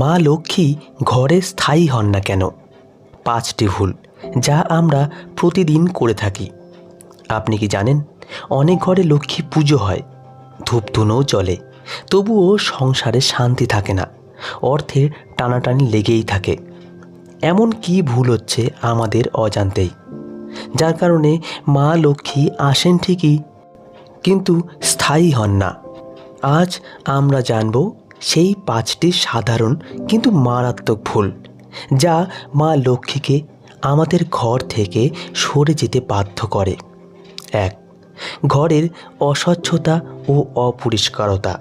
মা লক্ষ্মী ঘরে স্থায়ী হন না কেন? পাঁচটি ভুল, যা আমরা প্রতিদিন করে থাকি। আপনি কি জানেন? অনেক ঘরে লক্ষ্মী পুজো হয়, ধূপধুনোও চলে। তবুও সংসারে শান্তি থাকে না অর্থের টানাটানি লেগেই থাকে। এমন কি ভুল হচ্ছে আমাদের অজান্তেই? যার কারণে মা লক্ষ্মী আসেন ঠিকই, কিন্তু স্থায়ী হন না। আজ আমরা জানব সেই পাঁচটি সাধারণ কিন্তু মারাত্মক ভুল, যা মা লক্ষ্মীকে আমাদের ঘর থেকে সরে যেতে বাধ্য করে। এক, ঘরের অস্বচ্ছতা ও অপরিষ্কারতা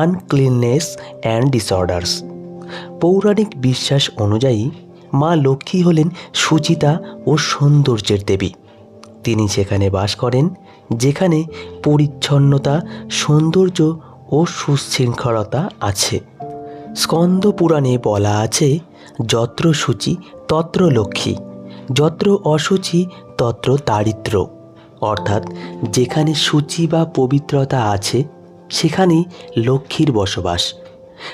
আনক্লিননেস অ্যান্ড ডিসঅর্ডার্স পৌরাণিক বিশ্বাস অনুযায়ী, মা লক্ষ্মী হলেন সুচিতা ও সৌন্দর্যের দেবী। তিনি সেখানে বাস করেন, যেখানে পরিচ্ছন্নতা, সৌন্দর্য ও সুশৃঙ্খলতা আছে। স্কন্দ পুরাণে বলা আছে, যত্র সূচি তত্র লক্ষ্মী, যত্র অসুচি তত্র দারিদ্র। অর্থাৎ যেখানে সূচি বা পবিত্রতা আছে সেখানে লক্ষ্মীর বসবাস।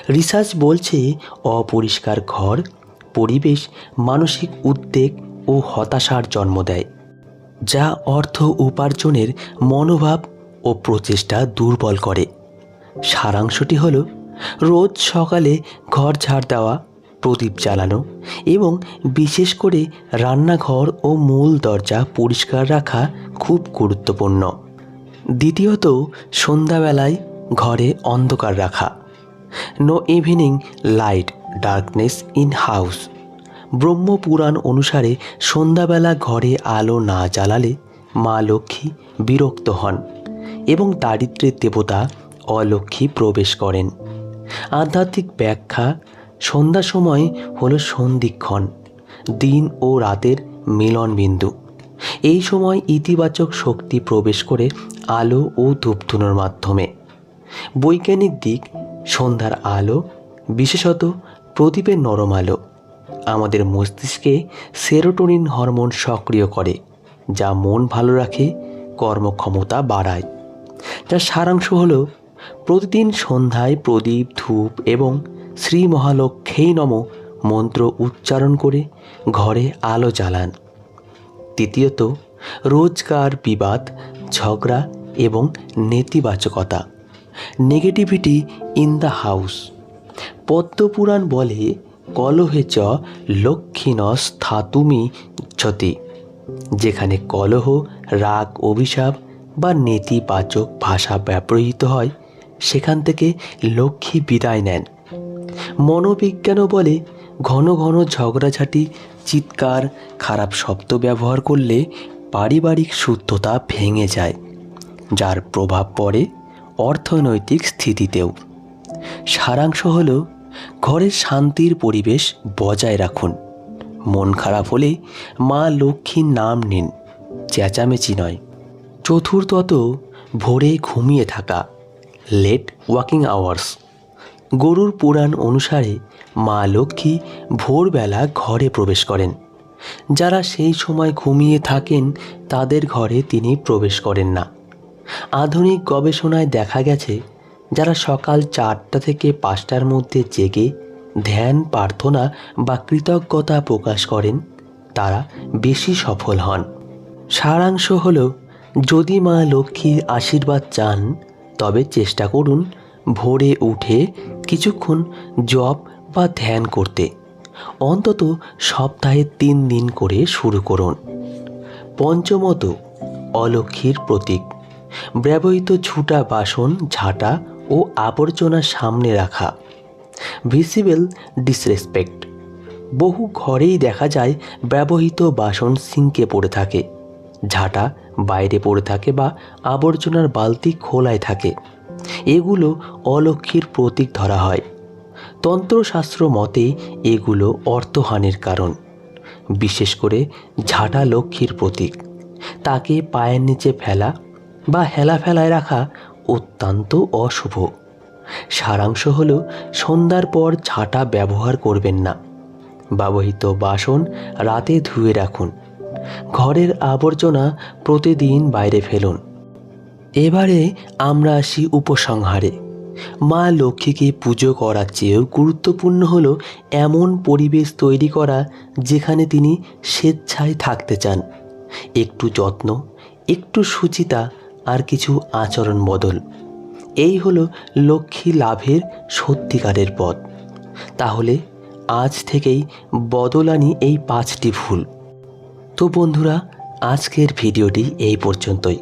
রিসার্চ বলছে, অপরিষ্কার ঘর, পরিবেশ, মানসিক উদ্বেগ ও হতাশার জন্ম দেয়, যা অর্থ উপার্জনের মনোভাব ও প্রচেষ্টা দুর্বল করে। সারাংশটি হল রোজ সকালে ঘর ঝাড় দেওয়া, প্রদীপ জ্বালানো এবং বিশেষ করে রান্নাঘর ও মূল দরজা পরিষ্কার রাখা খুব গুরুত্বপূর্ণ। দ্বিতীয়ত, সন্ধ্যাবেলায় ঘরে অন্ধকার রাখা। No evening light darkness in house Brahmapurana অনুসারে সন্ধ্যাবেলা ঘরে আলো না জ্বালালে মা লক্ষ্মী বিরক্ত হন এবং দারিদ্রের দেবতা অলক্ষ্মী প্রবেশ করেন। আধ্যাত্মিক ব্যাখ্যা সন্ধ্যা সময় হলো সন্ধিক্ষণ, দিন ও রাতের মিলন বিন্দু এই সময় ইতিবাচক শক্তি প্রবেশ করে আলো ও ধূপধুনোর মাধ্যমে। বৈজ্ঞানিক দিক, সন্ধ্যার আলো, বিশেষত প্রদীপের নরম আলো, আমাদের মস্তিষ্কে সেরোটোনিন হরমোন সক্রিয় করে, যা মন ভালো রাখে, কর্মক্ষমতা বাড়ায়। যার সারাংশ হল প্রতিদিন সন্ধ্যায় প্রদীপ, ধূপ এবং শ্রী মহালক্ষ্মী নম মন্ত্র উচ্চারণ করে ঘরে আলো জ্বালান। তৃতীয়ত, রোজকার বিবাদ, ঝগড়া এবং নেতিবাচকতা। Negativity in the house Padmapurana বলে, কলহে চ লক্ষ্মীন স্থাতুমি ইচ্ছতি যেখানে কলহ, রাগ, অভিশাপ বা নেতিবাচক ভাষা ব্যবহৃত হয়। সেখান থেকে লক্ষ্মী বিদায় নেন। মনোবিজ্ঞানও বলে, ঘন ঘন ঝগড়াঝাটি, চিৎকার, খারাপ শব্দ ব্যবহার করলে পারিবারিক শুদ্ধতা ভেঙে যায়, যার প্রভাব পড়ে অর্থনৈতিক স্থিতিতেও। সারাংশ হল, ঘরের শান্তির পরিবেশ বজায় রাখুন। মন খারাপ হলে মা লক্ষ্মীর নাম নিন, চেঁচামেচি নয়। চতুর্থত, ভোরে ঘুমিয়ে থাকা। লেট ওয়াকিং আওয়ার্স গরুর পুরাণ অনুসারে মা লক্ষ্মী ভোরবেলা ঘরে প্রবেশ করেন। যারা সেই সময় ঘুমিয়ে থাকেন, তাদের ঘরে তিনি প্রবেশ করেন না। আধুনিক গবেষণায় দেখা গেছে, যারা সকাল চারটা থেকে পাঁচটার মধ্যে জেগে ধ্যান, প্রার্থনা বা কৃতজ্ঞতা প্রকাশ করেন, তারা বেশি সফল হন। সারাংশ হল, যদি মা লক্ষ্মীর আশীর্বাদ চান তবে চেষ্টা করুন ভোরে উঠে কিছুক্ষণ জপ বা ধ্যান করতে। অন্তত সপ্তাহে তিন দিন করে শুরু করুন। পঞ্চমত, অলক্ষ্মীর প্রতীক। ব্যবহৃত ঝুটা বাসন, ঝাঁটা ও আবর্জনা সামনে রাখা। ভিসিবল ডিসরেসপেক্ট বহু ঘরেই দেখা যায় ব্যবহৃত বাসন সিঙ্কে পড়ে থাকে। ঝাঁটা বাইরে পড়ে থাকে বা আবর্জনার বালতি খোলায় থাকে। এগুলো অলক্ষ্মীর প্রতীক ধরা হয়। তন্ত্রশাস্ত্র মতে এগুলো অর্থহানির কারণ। বিশেষ করে ঝাঁটা লক্ষ্মীর প্রতীক। তাকে পায়ের নিচে ফেলা বা হেলা ফেলায় রাখা অত্যন্ত অশুভ। সারাংশ হল সন্ধ্যার পর ঝাঁটা ব্যবহার করবেন না। ব্যবহৃত বাসন রাতে ধুয়ে রাখুন। ঘরের আবর্জনা প্রতিদিন বাইরে ফেলুন। এবারে আমরা আসি উপসংহারে। মা লক্ষ্মীকে পুজো করার চেয়েও গুরুত্বপূর্ণ হল এমন পরিবেশ তৈরি করা যেখানে তিনি স্বেচ্ছায় থাকতে চান। একটু যত্ন, একটু সুচিতা আর কিছু আচরণ বদল। এই হলো লক্ষ্মী লাভের সত্যিকারের পথ। তাহলে আজ থেকেই বদল আনি এই পাঁচটি ভুল। তো বন্ধুরা, আজকের ভিডিওটি এই পর্যন্তই।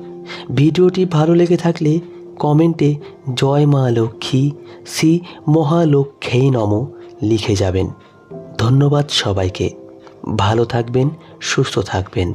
ভিডিওটি ভালো লেগে থাকলে কমেন্টে জয় মা লক্ষ্মী, শ্রী মহালক্ষ্মী নম লিখে যাবেন। ধন্যবাদ সবাইকে। ভালো থাকবেন, সুস্থ থাকবেন।